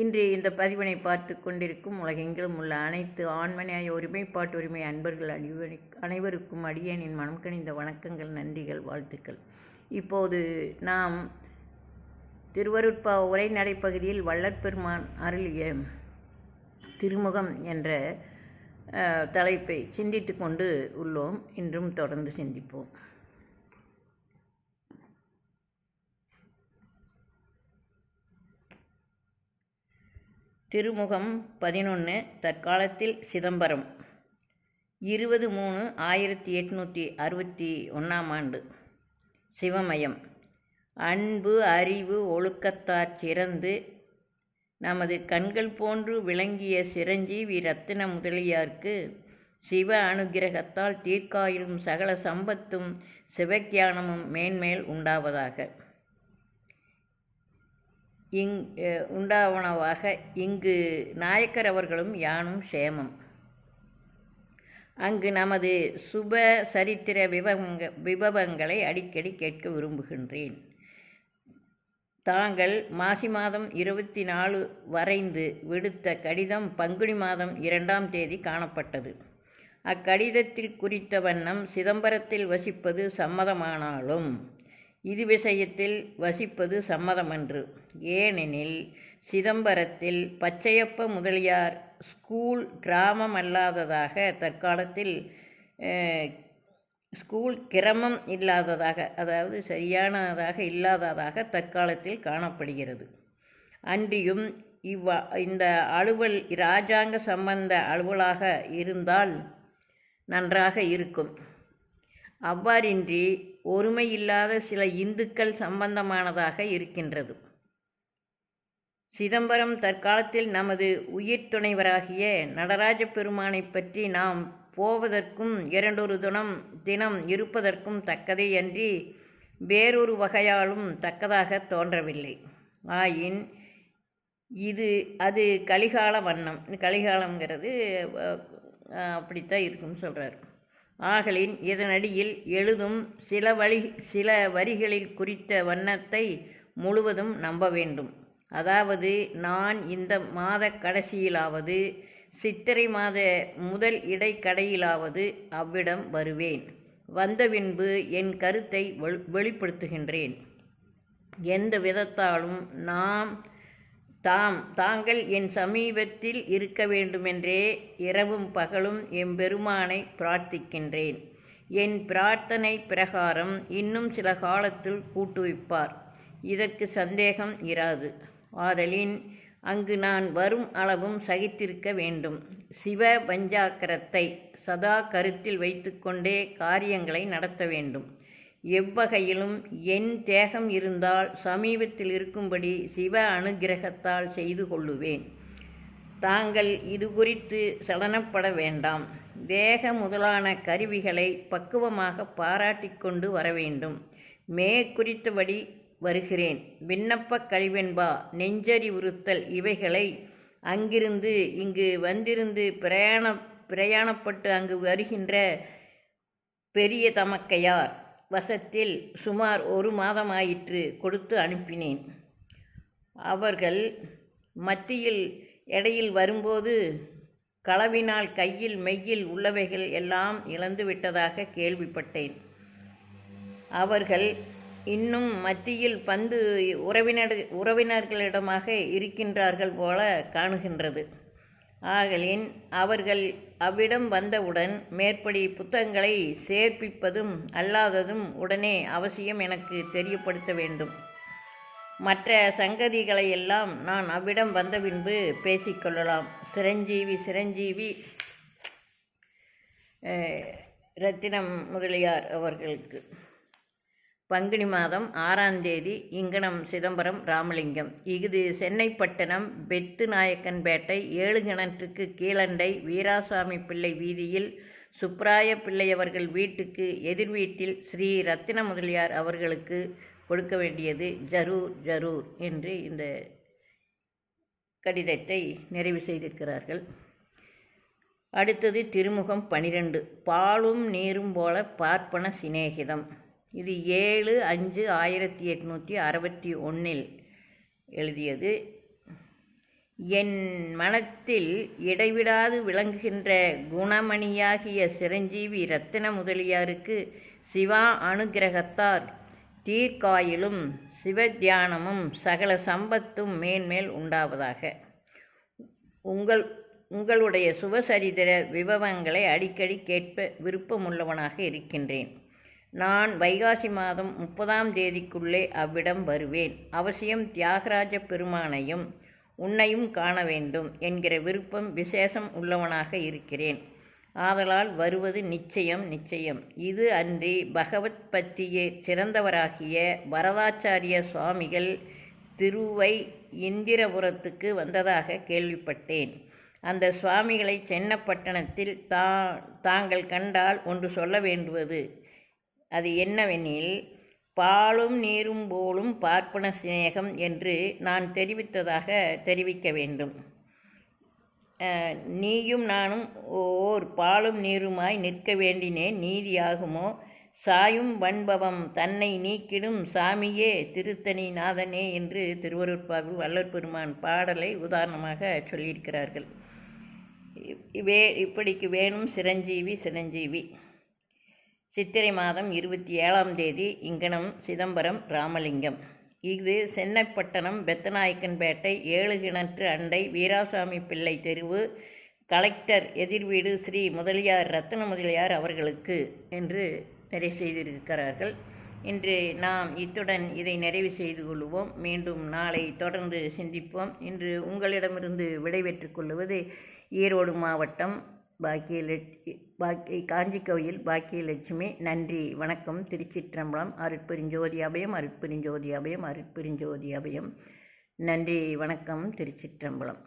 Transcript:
இன்று இந்த பதிவினை பார்த்து கொண்டிருக்கும் உலகெங்கிலும் உள்ள அனைத்து ஆண்மனையாய் ஒருமைப்பாட்டு உரிமை அன்பர்கள் அனைவரு அனைவருக்கும் அடியேனின் மனம் கணிந்த வணக்கங்கள் நன்றிகள் வாழ்த்துக்கள். இப்போது நாம் திருவருட்பா உரை நடைப்பகுதியில் வள்ளற்பெருமான் அருளிய திருமுகம் என்ற தலைப்பை சிந்தித்து கொண்டு உள்ளோம். இன்றும் தொடர்ந்து சிந்திப்போம். திருமுகம் பதினொன்று தற்காலத்தில் சிதம்பரம். இருபது மூணு ஆயிரத்தி எட்நூற்றி அறுபத்தி ஒன்றாம் ஆண்டு. சிவமயம். அன்பு அறிவு ஒழுக்கத்தார் சிறந்து நமது கண்கள் போன்று விளங்கிய சிரஞ்சீவி ரத்தின முதலியார்க்கு சிவ அனுக்கிரகத்தால் தீர்க்காயிலும் சகல சம்பத்தும் சிவக்கியானமும் மேன்மேல் உண்டாவதாக. இங் உண்டாவனவாக இங்கு நாயக்கர் அவர்களும் யானும் சேமம். அங்கு நமது சுப சரித்திர விபவங்க விபவங்களை அடிக்கடி கேட்க விரும்புகின்றேன். தாங்கள் மாசி மாதம் இருபத்தி நாலு வரைந்து விடுத்த கடிதம் பங்குனி மாதம் இரண்டாம் தேதி காணப்பட்டது. அக்கடிதத்தில் குறித்த வண்ணம் சிதம்பரத்தில் வசிப்பது சம்மதமானாலும் இது விஷயத்தில் வசிப்பது சம்மதமன்று. ஏனெனில் சிதம்பரத்தில் பச்சையப்ப முதலியார் ஸ்கூல் கிராமம் அல்லாததாக தற்காலத்தில் ஸ்கூல் கிரமம் இல்லாததாக அதாவது சரியானதாக இல்லாததாக தற்காலத்தில் காணப்படுகிறது. அன்றியும் இவ்வா இந்த அலுவல் இராஜாங்க சம்பந்த அலுவலாக இருந்தால் நன்றாக இருக்கும். அவ்வாறின்றி ஒருமையில்லாத சில இந்துக்கள் சம்பந்தமானதாக இருக்கின்றது. சிதம்பரம் தற்காலத்தில் நமது உயிர் துணைவராகிய நடராஜ பெருமானை பற்றி நாம் போவதற்கும் இரண்டொரு தினம் தினம் இருப்பதற்கும் தக்கதே அன்றி வேறொரு வகையாலும் தக்கதாக தோன்றவில்லை. ஆயின் இது அது கலிகால வண்ணம். கலிகாலங்கிறது அப்படித்தான் இருக்குன்னு சொல்கிறார் ஆகலின் இதனடியில் எழுதும் சில வழி சில வரிகளில் குறித்த வண்ணத்தை முழுவதும் நம்ப வேண்டும். அதாவது நான் இந்த மாத கடைசியிலாவது சித்திரை மாத முதல் இடைக்கடையிலாவது அவ்விடம் வருவேன். வந்த பின்பு என் கருத்தை வெளி- வெளிப்படுத்துகின்றேன். எந்த விதத்தாலும் நாம் தாம் தாங்கள் என் சமீபத்தில் இருக்க வேண்டுமென்றே இரவும் பகலும் எம்பெருமானை பிரார்த்திக்கின்றேன். என் பிரார்த்தனை பிரகாரம் இன்னும் சில காலத்தில் கூட்டுவிப்பார். இதற்கு சந்தேகம் இராது. ஆதலின் அங்கு நான் வரும் அளவும் சகித்திருக்க வேண்டும். சிவ பஞ்சாக்கரத்தை சதா கருத்தில் வைத்துக்கொண்டே காரியங்களை நடத்த வேண்டும். எவ்வகையிலும் என் தேகம் இருந்தால் சமீபத்தில் இருக்கும்படி சிவ அனுக்கிரகத்தால் செய்து கொள்ளுவேன். தாங்கள் இது குறித்து சலனப்பட வேண்டாம். தேக முதலான கருவிகளை பக்குவமாக பாராட்டி கொண்டு வர வேண்டும். மேற்குறித்தபடி வருகிறேன். விண்ணப்ப கழிவென்பா நெஞ்சறி உறுத்தல் இவைகளை அங்கிருந்து இங்கு வந்திருந்து பிரயாண பிரயாணப்பட்டு அங்கு வருகின்ற பெரிய தமக்கையார் வசத்தில் சுமார் ஒரு மாதமாயிற்று கொடுத்து அனுப்பினேன். அவர்கள் மத்தியில் எடையில் வரும்போது களவினால் கையில் மெய்யில் உள்ளவைகள் எல்லாம் இழந்து விட்டதாக கேள்விப்பட்டேன். அவர்கள் இன்னும் மத்தியில் பந்து உறவினர் உறவினர்களிடமாக இருக்கின்றார்கள் போல காணுகின்றது. ஆகலின் அவர்கள் அவ்விடம் வந்தவுடன் மேற்படி புத்தகங்களை சேர்ப்பிப்பதும் அல்லாததும் உடனே அவசியம் எனக்கு தெரியப்படுத்த வேண்டும். மற்ற சங்கதிகளை எல்லாம் நான் அவ்விடம் வந்த பின்பு பேசிக்கொள்ளலாம் சிரஞ்சீவி சிரஞ்சீவி ரத்தினம் முதலியார் அவர்களுக்கு. பங்குனி மாதம் ஆறாம் தேதி இங்கனம் சிதம்பரம் ராமலிங்கம். இஃது சென்னைப்பட்டணம் பெத்து நாயக்கன்பேட்டை ஏழு கிணற்றுக்கு கீழண்டை வீராசாமி பிள்ளை வீதியில் சுப்ராய பிள்ளையவர்கள் வீட்டுக்கு எதிர் வீட்டில் ஸ்ரீ ரத்தின முதலியார் அவர்களுக்கு கொடுக்க வேண்டியது ஜரூர் ஜரூர் என்று இந்த கடிதத்தை நிறைவு செய்திருக்கிறார்கள். அடுத்தது திருமுகம் பனிரெண்டு பாலும் நீரும் போல பார்ப்பன சிநேகிதம். இது ஏழு அஞ்சு ஆயிரத்தி எட்நூற்றி அறுபத்தி ஒன்றில் எழுதியது. என் மனத்தில் இடைவிடாது விளங்குகின்ற குணமணியாகிய சிரஞ்சீவி ரத்தின முதலியாருக்கு சிவா அனுகிரகத்தார். தீர்க்காயிலும் சிவத்தியானமும் சகல சம்பத்தும் மேன்மேல் உண்டாவதாக. உங்கள் உங்களுடைய சுபசரித்திர விபவங்களை அடிக்கடி கேட்ப விருப்பமுள்ளவனாக இருக்கின்றேன். நான் வைகாசி மாதம் முப்பதாம் தேதிக்குள்ளே அவ்விடம் வருவேன். அவசியம் தியாகராஜ பெருமானையும் உன்னையும் காண வேண்டும் என்கிற விருப்பம் விசேஷம் உள்ளவனாக இருக்கிறேன். ஆதலால் வருவது நிச்சயம் நிச்சயம். இது அன்றி பகவத் பற்றியே சிறந்தவராகிய வரதாச்சாரிய சுவாமிகள் திருவை இந்திரபுரத்துக்கு வந்ததாக கேள்விப்பட்டேன். அந்த சுவாமிகளை சென்னப்பட்டணத்தில் தா தாங்கள் கண்டால் ஒன்று சொல்ல வேண்டுவது அது என்னவெனில் பாலும் நீரும் போலும் பார்ப்பன சிநேகம் என்று நான் தெரிவித்ததாக தெரிவிக்க வேண்டும். நீயும் நானும் ஓர் பாலும் நீருமாய் நிற்க வேண்டினேன் நீதியாகுமோ? சாயும் வன்பவம் தன்னை நீக்கிடும் சாமியே திருத்தணி நாதனே என்று திருவருட்பாவில் வல்லற் பெருமான் பாடலை உதாரணமாக சொல்லியிருக்கிறார்கள். வே இப்படிக்கு வேணும் சிரஞ்சீவி சிரஞ்சீவி. சித்திரை மாதம் இருபத்தி ஏழாம் தேதி இங்கனம் சிதம்பரம் ராமலிங்கம். இது சென்னைப்பட்டணம் பெத்தநாயக்கன்பேட்டை ஏழு கிணற்று அண்டை வீராசாமி பிள்ளை தெருவு கலெக்டர் எதிர்வீடு ஸ்ரீ முதலியார் ரத்ன முதலியார் அவர்களுக்கு என்று நிறைவு செய்திருக்கிறார்கள். இன்று நாம் இத்துடன் இதை நிறைவு செய்து கொள்வோம். மீண்டும் நாளை தொடர்ந்து சிந்திப்போம். இன்று உங்களிடமிருந்து விடைபெற்றுக் கொள்வது ஈரோடு மாவட்டம் பாக்கியலட் பாக்கி காஞ்சி கோயில் பாக்கியலட்சுமி நன்றி வணக்கம். திருச்சிற்றம்பலம் அருட்பெருஞ்சோதி அபயம் அருட்பெருஞ்சோதி அபயம் அருட்பெருஞ்சோதி அபயம். நன்றி வணக்கம். திருச்சிற்றம்பலம்.